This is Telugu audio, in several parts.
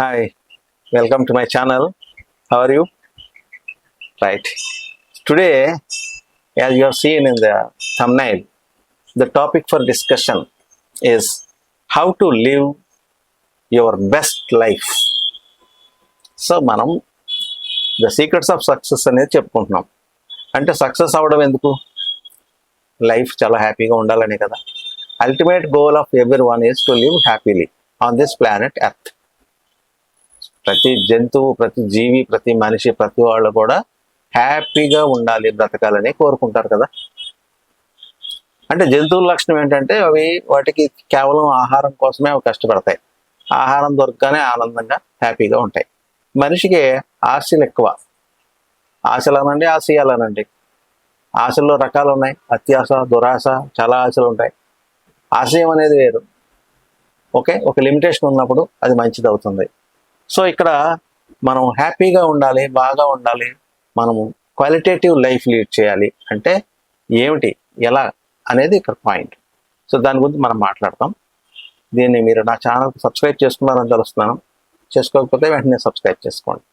Hi welcome to my channel how are you right today as you seen in the thumbnail the topic for discussion is how to live your best life so మనం ద సీక్రెట్స్ ఆఫ్ సక్సెస్ అనేది చెప్పుకుంటున్నాం. అంటే సక్సెస్ అవ్వడం ఎందుకు? లైఫ్ చాలా హ్యాపీగా ఉండాలనే కదా. Ultimate goal of everyone is to live happily on this planet Earth ప్రతి జంతువు ప్రతి జీవి ప్రతి మనిషి ప్రతి వాళ్ళు కూడా హ్యాపీగా ఉండాలి బ్రతకాలని కోరుకుంటారు కదా. అంటే జంతువుల లక్షణం ఏంటంటే అవి వాటికి కేవలం ఆహారం కోసమే అవి కష్టపడతాయి. ఆహారం దొరకగానే ఆనందంగా హ్యాపీగా ఉంటాయి. మనిషికి ఆశలు ఎక్కువ. ఆశలు అనండి ఆశయాలు అనండి ఆశల్లో రకాలు ఉన్నాయి. అత్యాశ దురాశ చాలా ఆశలు ఉంటాయి. ఆశయం అనేది వేరు. ఓకే? ఒక లిమిటేషన్ ఉన్నప్పుడు అది మంచిది అవుతుంది సో ఇక్కడ మనం హ్యాపీగా ఉండాలి బాగా ఉండాలి మనము క్వాలిటేటివ్ లైఫ్ లీడ్ చేయాలి అంటే ఏమిటి ఎలా అనేది ఇక్కడ పాయింట్. సో దాని గురించి మనం మాట్లాడతాం. దీన్ని మీరు నా ఛానల్కి సబ్స్క్రైబ్ చేసుకున్నారని తెలుస్తున్నాను. చేసుకోకపోతే వెంటనే సబ్స్క్రైబ్ చేసుకోండి.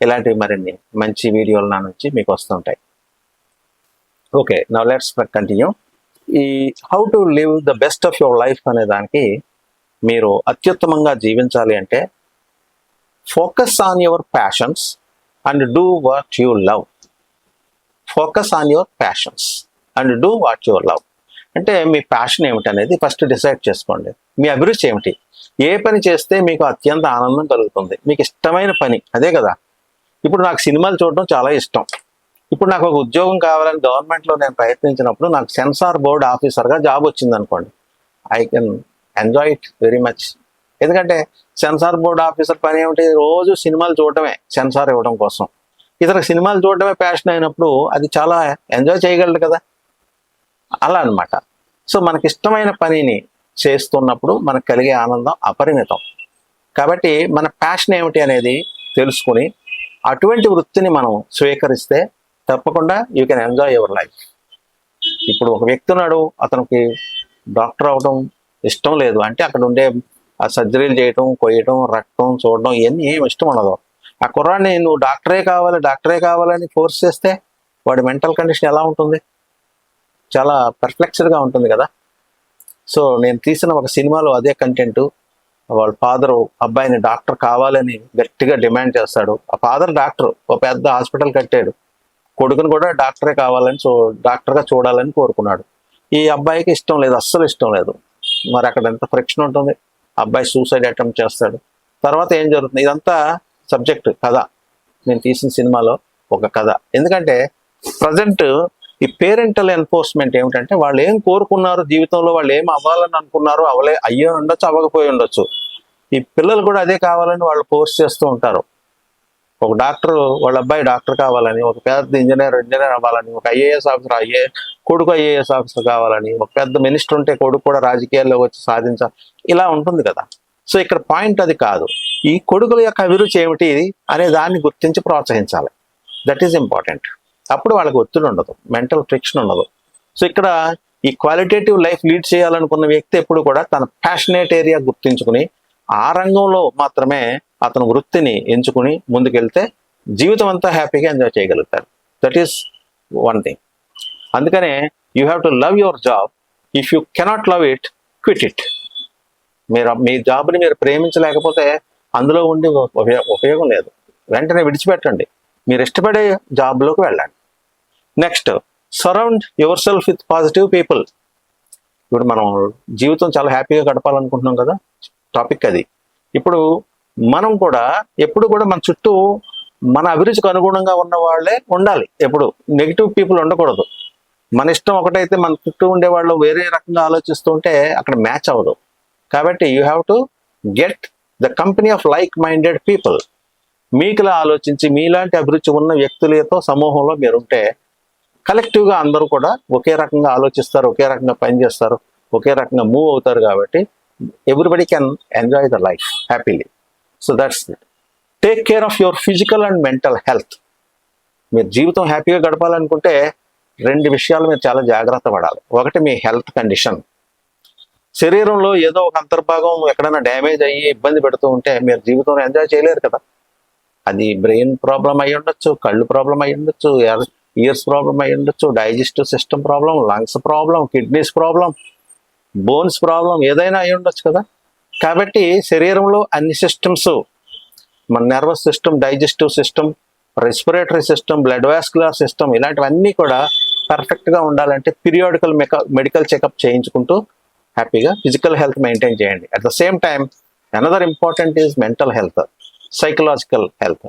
ఇలాంటివి మరిన్ని మంచి వీడియోలు నా నుంచి మీకు వస్తుంటాయి. Okay now let's continue. ఈ how to live the best of your life అనే దానికి మీరు అత్యుత్తమంగా జీవించాలి అంటే focus on your passions and do what you love focus on your passions and do what your love అంటే మీ ప్యాషన్ ఏమిటి అనేది ఫస్ట్ డిసైడ్ చేసుకోండి. మీ అభిరుచి ఏమిటి? ఏ పని చేస్తే మీకు అత్యంత ఆనందం కలుగుతుంది? మీకు ఇష్టమైన పని అదే కదా? ఇప్పుడు నాకు సినిమాలు చూడడం చాలా ఇష్టం. ఇప్పుడు నాకు ఒక ఉద్యోగం కావాలని గవర్నమెంట్లో నేను ప్రయత్నించినప్పుడు నాకు సెన్సార్ బోర్డ్ ఆఫీసర్గా జాబ్ వచ్చింది అనుకోండి I can enjoy it very much ఎందుకంటే సెన్సార్ బోర్డ్ ఆఫీసర్ పని ఏమిటి? రోజు సినిమాలు చూడటమే సెన్సార్ ఇవ్వడం కోసం. ఇతర సినిమాలు చూడటమే ప్యాషన్ అయినప్పుడు అది చాలా ఎంజాయ్ చేయగలడు కదా? అలా అన్నమాట. సో మనకి ఇష్టమైన పనిని చేస్తున్నప్పుడు మనకు కలిగే ఆనందం అపరిమితం. కాబట్టి మన ప్యాషన్ ఏమిటి అనేది తెలుసుకుని అటువంటి వృత్తిని మనం స్వీకరిస్తే తప్పకుండా you can enjoy your life ఇప్పుడు ఒక వ్యక్తి ఉన్నాడు అతనికి డాక్టర్ అవడం ఇష్టం లేదు. అంటే అక్కడ ఉండే ఆ సర్జరీలు చేయటం కొయ్యటం రక్తం చూడడం ఇవన్నీ ఏం ఇష్టం ఉండదు. ఆ కుర్రాన్ని నువ్వు డాక్టరే కావాలి డాక్టరే కావాలని ఫోర్స్ చేస్తే వాడి మెంటల్ కండిషన్ ఎలా ఉంటుంది? చాలా పర్ఫ్లెక్స్డ్గా ఉంటుంది కదా. సో నేను తీసిన ఒక సినిమాలో అదే కంటెంట్. వాళ్ళ ఫాదర్ అబ్బాయిని డాక్టర్ కావాలని గట్టిగా డిమాండ్ చేస్తాడు. ఆ ఫాదర్ డాక్టర్ ఒక పెద్ద హాస్పిటల్ కట్టాడు. కొడుకుని కూడా డాక్టరే కావాలని చూ డాక్టర్గా చూడాలని కోరుకున్నాడు. ఈ అబ్బాయికి ఇష్టం లేదు అస్సలు ఇష్టం లేదు. మరి అక్కడ ఎంత ఫ్రిక్షన్ ఉంటుంది? అబ్బాయి సూసైడ్ అటెంప్ట్ చేస్తాడు. తర్వాత ఏం జరుగుతుంది? ఇదంతా సబ్జెక్ట్ కథ. నేను తీసిన సినిమాలో ఒక కథ. ఎందుకంటే ప్రజెంట్ ఈ పేరెంటల్ ఎన్ఫోర్స్మెంట్ ఏమిటంటే వాళ్ళు ఏం కోరుకున్నారు జీవితంలో వాళ్ళు ఏం అవ్వాలని అనుకున్నారు అవలే అయ్యే ఉండొచ్చు అవ్వకపోయి ఉండొచ్చు. ఈ పిల్లలు కూడా అదే కావాలని వాళ్ళు ఫోర్స్ చేస్తూ ఉంటారు. ఒక డాక్టర్ వాళ్ళ అబ్బాయి డాక్టర్ కావాలని ఒక పెద్ద ఇంజనీర్ ఇంజనీర్ అవ్వాలని ఒక ఐఏఎస్ ఆఫీసర్ ఐఏ కొడుకు ఐఏఎస్ ఆఫీసర్ కావాలని ఒక పెద్ద మినిస్టర్ ఉంటే కొడుకు కూడా రాజకీయాల్లో వచ్చి సాధించాలి ఇలా ఉంటుంది కదా. సో ఇక్కడ పాయింట్ అది కాదు. ఈ కొడుకుల యొక్క అభిరుచి ఏమిటి అనే దాన్ని గుర్తించి ప్రోత్సహించాలి. దట్ ఈజ్ ఇంపార్టెంట్ అప్పుడు వాళ్ళకి ఒత్తిడి ఉండదు. మెంటల్ ఫ్రిక్షన్ ఉండదు. సో ఇక్కడ ఈ క్వాలిటేటివ్ లైఫ్ లీడ్ చేయాలనుకున్న వ్యక్తి ఎప్పుడు కూడా తన ప్యాషనేట్ ఏరియా గుర్తించుకుని ఆ రంగంలో మాత్రమే అతను వృత్తిని ఎంచుకుని ముందుకెళ్తే జీవితం అంతా హ్యాపీగా ఎంజాయ్ చేయగలుగుతారు. దట్ ఈస్ వన్ థింగ్ అందుకనే you have to love your job if you cannot love it quit it మీరు మీ జాబ్ని మీరు ప్రేమించలేకపోతే అందులో ఉండి ఉపయోగం లేదు. వెంటనే విడిచిపెట్టండి. మీరు ఇష్టపడే జాబ్లోకి వెళ్ళండి. Next surround yourself with positive people ఇప్పుడు మనం జీవితం చాలా హ్యాపీగా గడపాలనుకుంటున్నాం కదా. టాపిక్ అది. ఇప్పుడు మనం కూడా ఎప్పుడు కూడా మన చుట్టూ మన అభిరుచికి అనుగుణంగా ఉన్న వాళ్ళే ఉండాలి. ఎప్పుడు నెగిటివ్ పీపుల్ ఉండకూడదు. మన ఇష్టం ఒకటైతే మన చుట్టూ ఉండే వాళ్ళు వేరే రకంగా ఆలోచిస్తూ ఉంటే అక్కడ మ్యాచ్ అవ్వదు. కాబట్టి you have to get the company of like minded people మీకులా ఆలోచించి మీలాంటి అభిరుచి ఉన్న వ్యక్తులతో సమూహంలో మీరుంటే కలెక్టివ్గా అందరూ కూడా ఒకే రకంగా ఆలోచిస్తారు ఒకే రకంగా పనిచేస్తారు ఒకే రకంగా మూవ్ అవుతారు కాబట్టి everybody can enjoy the life happily so that's it take care of your physical and mental health మీరు జీవితం హ్యాపీగా గడపాలనుకుంటే రెండు విషయాలు మీరు చాలా జాగ్రత్త పడాలి. ఒకటి మీ హెల్త్ కండిషన్. శరీరంలో ఏదో ఒక అంతర్భాగం ఎక్కడైనా డ్యామేజ్ అయ్యి ఇబ్బంది పెడుతూ ఉంటే మీరు జీవితంలో ఎంజాయ్ చేయలేరు కదా. అది బ్రెయిన్ ప్రాబ్లం అయి ఉండొచ్చు కళ్ళు ప్రాబ్లం అయి ఉండొచ్చు ఇయర్స్ ప్రాబ్లం అయి ఉండొచ్చు digestive system problem lungs problem kidneys problem bones problem ఏదైనా అయి ఉండొచ్చు కదా. కాబట్టి శరీరంలో అన్ని సిస్టమ్స్ మన nervous system digestive system respiratory system blood vascular system ఇలాంటివన్నీ కూడా పర్ఫెక్ట్గా ఉండాలంటే పీరియాడికల్ మెడికల్ చెకప్ చేయించుకుంటూ హ్యాపీగా ఫిజికల్ హెల్త్ మెయింటైన్ చేయండి. At the same time another important is mental health psychological health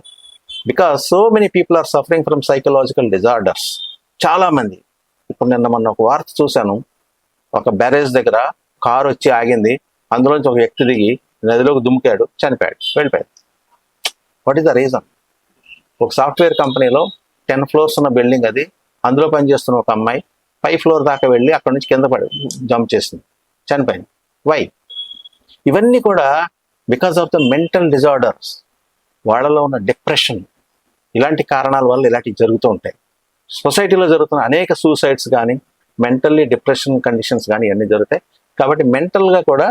because so many people are suffering from psychological disorders చాలా మంది. ఇప్పుడు నిన్న మొన్న ఒక వార్త చూశాను. ఒక బ్యారేజ్ దగ్గర కారు వచ్చి ఆగింది. అందులోంచి ఒక వ్యక్తి దిగి నదిలోకి దుమికాడు చనిపోయాడు వెళ్ళిపోయాడు. వాట్ ఈస్ ద రీజన్ ఒక సాఫ్ట్వేర్ కంపెనీలో టెన్ ఫ్లోర్స్ ఉన్న బిల్డింగ్ అది. అందులో పనిచేస్తున్న ఒక అమ్మాయి ఫైవ్ ఫ్లోర్ దాకా వెళ్ళి అక్కడ నుంచి కింద పడి జంప్ చేసింది చనిపోయింది. వై ఇవన్నీ కూడా because of the mental disorders వాళ్ళలో ఉన్న డిప్రెషన్ ఇలాంటి కారణాల వల్ల ఇలాంటివి జరుగుతూ ఉంటాయి. సొసైటీలో జరుగుతున్న అనేక సూసైడ్స్ కానీ మెంటల్లీ డిప్రెషన్ కండిషన్స్ కానీ ఇవన్నీ జరుగుతాయి. కాబట్టి మెంటల్గా కూడా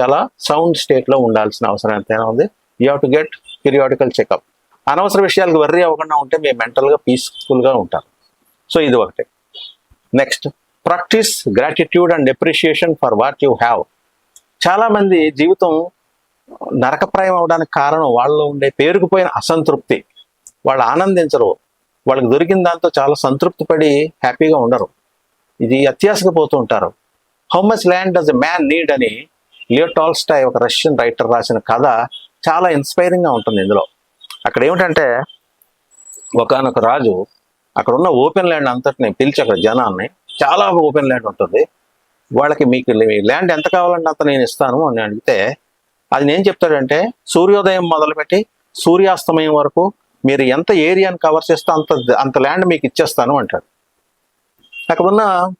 చాలా సౌండ్ స్టేట్లో ఉండాల్సిన అవసరం ఎంతైనా ఉంది. You have to get periodical checkup అనవసర విషయాలకు వర్రీ అవ్వకుండా ఉంటే మీరు మెంటల్గా పీస్ఫుల్గా ఉంటారు. సో ఇది ఒకటి. Next practice gratitude and appreciation for what you have చాలామంది జీవితం నరకప్రాయం అవడానికి కారణం వాళ్ళలో ఉండే పేరుకుపోయిన అసంతృప్తి. వాళ్ళు ఆనందించరు. వాళ్ళకి దొరికిన దాంతో చాలా సంతృప్తి పడి హ్యాపీగా ఉండరు. ఇది అత్యాసకపోతూ ఉంటారు. How much land does a man need అని లియో టాల్స్టాయ్ ఒక రష్యన్ రైటర్ రాసిన కథ చాలా ఇన్స్పైరింగ్గా ఉంటుంది ఇందులో. అక్కడ ఏమిటంటే ఒకనొక రాజు అక్కడ ఉన్న ఓపెన్ ల్యాండ్ అంతటిని పిలిచి అక్కడ జనాన్ని చాలా ఓపెన్ ల్యాండ్ ఉంటుంది. వాళ్ళకి మీకు ల్యాండ్ ఎంత కావాలంటే అంత నేను ఇస్తాను అని అడిగితే అది నేను చెప్తాడంటే సూర్యోదయం మొదలుపెట్టి సూర్యాస్తమయం వరకు మీరు ఎంత ఏరియాని కవర్ చేస్తే అంత అంత ల్యాండ్ మీకు ఇచ్చేస్తాను అంటాడు. అక్కడ ఉన్న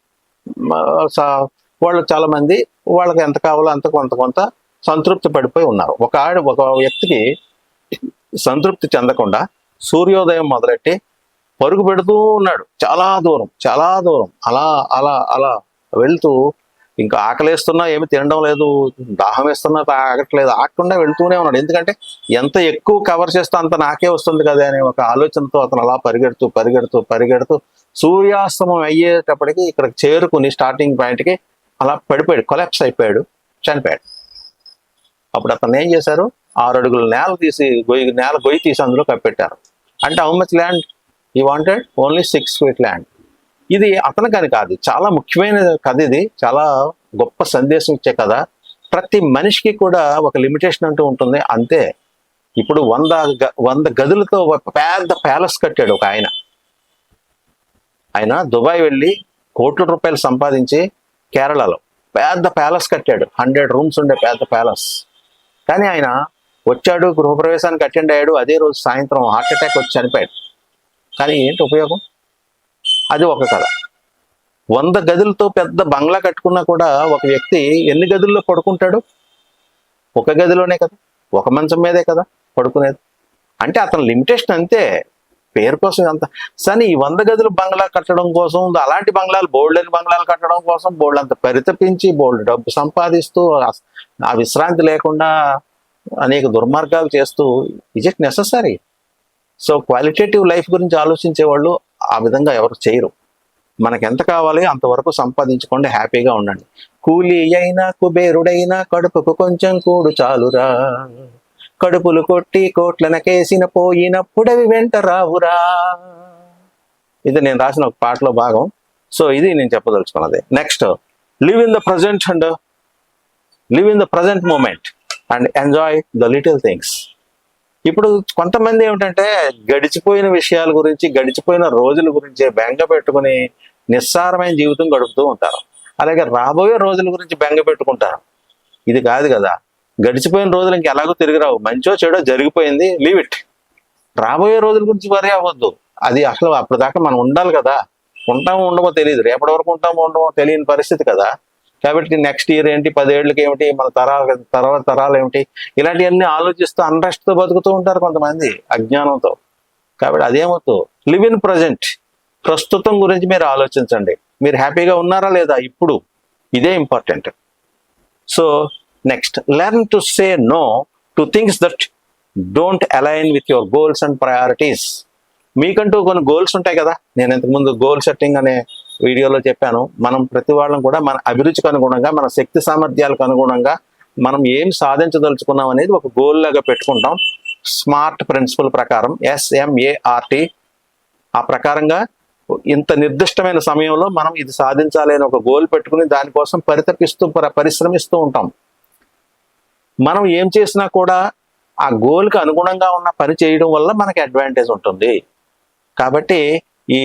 స- వాళ్ళు చాలా మంది వాళ్ళకి ఎంత కావాలో అంత కొంత కొంత సంతృప్తి పడిపోయి ఉన్నారు. ఒక ఆడ ఒక వ్యక్తికి సంతృప్తి చెందకుండా సూర్యోదయం మొదలెట్టి పరుగు పెడుతూ ఉన్నాడు. చాలా దూరం చాలా దూరం. అలా అలా అలా వెళ్తూ ఇంకా ఆకలేస్తున్నా ఏమి తినడం లేదు దాహం వేస్తున్నా ఆగట్లేదు ఆగకుండా వెళ్తూనే ఉన్నాడు. ఎందుకంటే ఎంత ఎక్కువ కవర్ చేస్తే అంత నాకే వస్తుంది కదా అనే ఒక ఆలోచనతో అతను అలా పరిగెడుతూ పరిగెడుతూ పరిగెడుతూ సూర్యాస్తమం అయ్యేటప్పటికి ఇక్కడ చేరుకుని స్టార్టింగ్ పాయింట్కి అలా పడిపోయాడు కొలాప్స్ అయిపోయాడు చనిపోయాడు. అప్పుడు అతను ఏం చేశారు? ఆరు అడుగుల నేల తీసి గొయ్యి నేల గొయ్యి తీసి అందులో కప్పెట్టారు. అంటే how much land he wanted only six feet land ఇది అతనికని కాదు చాలా ముఖ్యమైన కథ ఇది చాలా గొప్ప సందేశం ఇచ్చే కథ. ప్రతి మనిషికి కూడా ఒక లిమిటేషన్ అంటూ ఉంటుంది. అంతే. ఇప్పుడు వంద వంద గదులతో పెద్ద ప్యాలెస్ కట్టాడు ఒక ఆయన. ఆయన దుబాయ్ వెళ్ళి కోట్ల రూపాయలు సంపాదించి కేరళలో పెద్ద ప్యాలెస్ కట్టాడు. హండ్రెడ్ రూమ్స్ ఉండే పెద్ద ప్యాలెస్. కానీ ఆయన వచ్చాడు గృహప్రవేశానికి అటెండ్ అయ్యాడు. అదే రోజు సాయంత్రం హార్ట్ అటాక్ వచ్చి చనిపోయాడు. కానీ ఏంటి ఉపయోగం? అది ఒక కథ. వంద గదులతో పెద్ద బంగ్లా కట్టుకున్నా కూడా ఒక వ్యక్తి ఎన్ని గదుల్లో పడుకుంటాడు? ఒక గదిలోనే కదా? ఒక మంచం మీదే కదా? పడుకునేది. అంటే అతని లిమిటేషన్ అంతే. పేరు కోసం అంత సరే ఈ వంద గదులు బంగ్లా కట్టడం కోసం అలాంటి బంగ్లాలు బోల్డెన్ బంగ్లాలు కట్టడం కోసం బోల్డ్ అంత పరితపించి బోల్డ్ డబ్బు సంపాదిస్తూ ఆ- విశ్రాంతి లేకుండా అనేక దుర్మార్గాలు చేస్తూ is it necessary so qualitative life గురించి ఆలోచించే వాళ్ళు ఆ విధంగా ఎవరు చేయరు. మనకి ఎంత కావాలి అంతవరకు సంపాదించుకోండి హ్యాపీగా ఉండండి. కూలీ అయినా కుబేరుడైనా కడుపుకు కొంచెం కూడు చాలురా. కడుపులు కొట్టి కోట్లనకేసిన పోయినప్పుడవి వెంట రావురా. ఇది నేను రాసిన ఒక పాటలో భాగం. సో ఇది నేను చెప్పదలుచుకున్నది. Next live in the present and live in the present moment and enjoy the little things ఇప్పుడు కొంతమంది ఏమిటంటే గడిచిపోయిన విషయాల గురించి గడిచిపోయిన రోజుల గురించి బెంగ పెట్టుకుని నిస్సారమైన జీవితం గడుపుతూ ఉంటారు. అలాగే రాబోయే రోజుల గురించి బెంగ పెట్టుకుంటారు. ఇది కాదు కదా. గడిచిపోయిన రోజులు ఇంక ఎలాగో తిరిగి రావు. మంచో చెడో జరిగిపోయింది. లీవ్ ఇట్ రాబోయే రోజుల గురించి వరి అవ్వద్దు. అది అసలు అప్పటిదాకా దాకా మనం ఉండాలి కదా. ఉంటామో ఉండమో తెలియదు. రేపటి వరకు ఉంటామో ఉండమో తెలియని పరిస్థితి కదా. కాబట్టి నెక్స్ట్ ఇయర్ ఏంటి? పదేళ్ళకి ఏమిటి? మన తరాల తర్వాత తరాలు ఏమిటి? ఇలాంటివన్నీ ఆలోచిస్తూ అన్రెస్ట్తో బతుకుతూ ఉంటారు కొంతమంది అజ్ఞానంతో. కాబట్టి అదేమవుతూ లివ్ ఇన్ ప్రజెంట్ ప్రస్తుతం గురించి మీరు ఆలోచించండి. మీరు హ్యాపీగా ఉన్నారా లేదా? ఇప్పుడు. ఇదే important so next learn to say no to things that don't align with your goals and priorities మీకంటూ కొన్ని గోల్స్ ఉంటాయి కదా? నేను ఇంతకుముందు గోల్ సెట్టింగ్ అనే వీడియోలో చెప్పాను. మనం ప్రతి వాళ్ళం కూడా మన అభిరుచికి అనుగుణంగా మన శక్తి సామర్థ్యాలకు అనుగుణంగా మనం ఏం సాధించదలుచుకున్నాం అనేది ఒక గోల్ లాగా పెట్టుకుంటాం. స్మార్ట్ ప్రిన్సిపల్ ప్రకారం ఎస్ఎంఏఆర్టి ఆ ప్రకారంగా ఇంత నిర్దిష్టమైన సమయంలో మనం ఇది సాధించాలి అని ఒక గోల్ పెట్టుకుని దానికోసం పరితపిస్తూ పరిశ్రమిస్తూ ఉంటాం. మనం ఏం చేసినా కూడా ఆ గోల్కి అనుగుణంగా ఉన్న పని చేయడం వల్ల మనకి అడ్వాంటేజ్ ఉంటుంది. కాబట్టి ఈ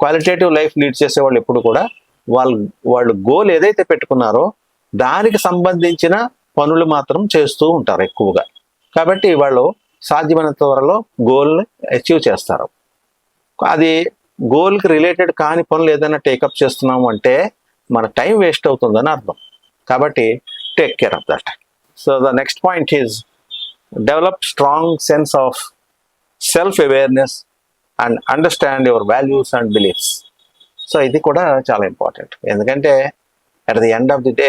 క్వాలిటేటివ్ లైఫ్ లీడ్ చేసే వాళ్ళు ఎప్పుడు కూడా వాళ్ళు వాళ్ళు గోల్ ఏదైతే పెట్టుకున్నారో దానికి సంబంధించిన పనులు మాత్రం చేస్తూ ఉంటారు ఎక్కువగా. కాబట్టి వాళ్ళు సాధ్యమైనంత త్వరలో గోల్ని అచీవ్ చేస్తారు. అది గోల్కి రిలేటెడ్ కాని పనులు ఏదైనా టేకప్ చేస్తున్నాము అంటే మన టైం వేస్ట్ అవుతుందని అర్థం. కాబట్టి take care of that so the next point is develop strong sense of self awareness and understand your values and beliefs so ఇది కూడా చాలా ఇంపార్టెంట్ ఎందుకంటే at the end of the day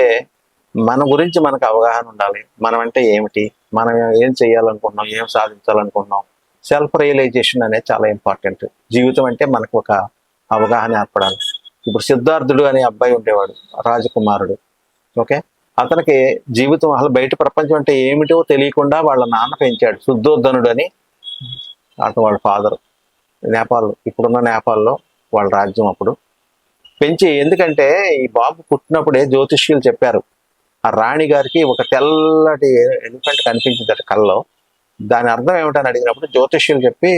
మన గురించి మనకు అవగాహన ఉండాలి. మనం అంటే ఏమిటి? మనం ఏం చేయాలనుకుంటున్నాం? ఏం సాధించాలనుకుంటున్నాం? సెల్ఫ్ రియలైజేషన్ అనేది చాలా ఇంపార్టెంట్ జీవితం అంటే మనకు ఒక అవగాహన ఏర్పడాలి. ఇప్పుడు సిద్ధార్థుడు అనే అబ్బాయి ఉండేవాడు రాజకుమారుడు. ఓకే అతనికి జీవితం అసలు బయట ప్రపంచం అంటే ఏమిటో తెలియకుండా వాళ్ళ నాన్న పెంచాడు శుద్ధోద్ధనుడు అని అతను వాళ్ళ ఫాదర్ నేపాల్ ఇప్పుడున్న నేపాల్లో వాళ్ళ రాజ్యం అప్పుడు పెంచి ఎందుకంటే ఈ బాబు పుట్టినప్పుడే జ్యోతిష్యులు చెప్పారు ఆ రాణి గారికి ఒక తెల్లటి ఎలిఫెంట్ కనిపించిందట కల్లో దాని అర్థం ఏమిటని అడిగినప్పుడు జ్యోతిష్యులు చెప్పి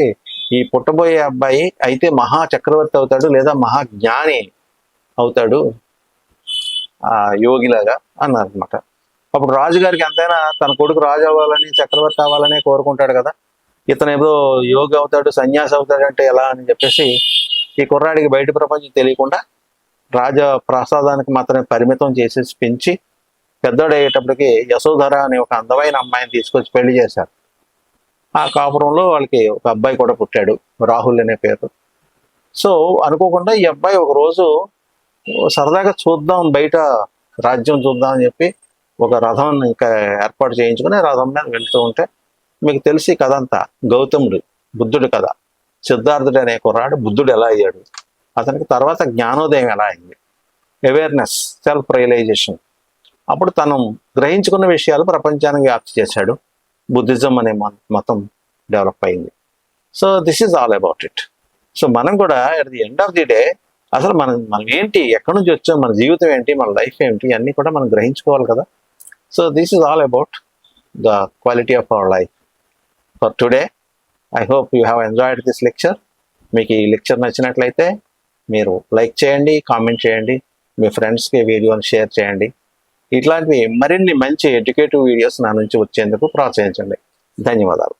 ఈ పుట్టబోయే అబ్బాయి అయితే మహా చక్రవర్తి అవుతాడు లేదా మహా జ్ఞాని అవుతాడు ఆ యోగిలాగా అన్నారు అనమాట అప్పుడు రాజుగారికి ఎంతైనా తన కొడుకు రాజు అవ్వాలని చక్రవర్తి అవ్వాలని కోరుకుంటాడు కదా. ఇతను ఏదో యోగి అవుతాడు సన్యాసి అవుతాడు అంటే ఎలా అని చెప్పేసి ఈ కుర్రాడికి బయట ప్రపంచం తెలియకుండా రాజ ప్రసాదానికి మాత్రమే పరిమితం చేసేసి పెంచి పెద్దోడయ్యేటప్పటికి యశోధర అనే ఒక అందమైన అమ్మాయిని తీసుకొచ్చి పెళ్ళి చేశారు. ఆ కాపురంలో వాళ్ళకి ఒక అబ్బాయి కూడా పుట్టాడు రాహుల్ అనే పేరు. సో అనుకోకుండా ఈ అబ్బాయి ఒక రోజు సరదాగా చూద్దాం బయట రాజ్యం చూద్దాం అని చెప్పి ఒక రథం ఇంకా ఏర్పాటు చేయించుకుని రథం మీద వెళ్తూ ఉంటే మీకు తెలిసి కథ అంతా. గౌతముడు బుద్ధుడు కథ. సిద్ధార్థుడు అనే కుర్రాడు బుద్ధుడు ఎలా అయ్యాడు? అతనికి తర్వాత జ్ఞానోదయం ఎలా అయింది? అవేర్నెస్ సెల్ఫ్ రియలైజేషన్ అప్పుడు తను గ్రహించుకున్న విషయాలు ప్రపంచానికి వ్యాప్తి చేశాడు. బుద్ధిజం అనే మత- మతం డెవలప్ అయింది. So this is all about it so మనం కూడా at the end of the day అసలు మనం మనం ఏంటి ఎక్కడి నుంచి వచ్చాం మన జీవితం ఏంటి మన లైఫ్ ఏంటి అన్నీ కూడా మనం గ్రహించుకోవాలి కదా. So this is all about the quality of our life for today I hope you have enjoyed this lecture మీకు ఈ లెక్చర్ నచ్చినట్లయితే మీరు లైక్ చేయండి కామెంట్ చేయండి మీ ఫ్రెండ్స్కి వీడియోని షేర్ చేయండి. ఇట్లాంటివి మరిన్ని మంచి ఎడ్యుకేటివ్ వీడియోస్ నా నుంచి వచ్చేందుకు ప్రోత్సహించండి. ధన్యవాదాలు.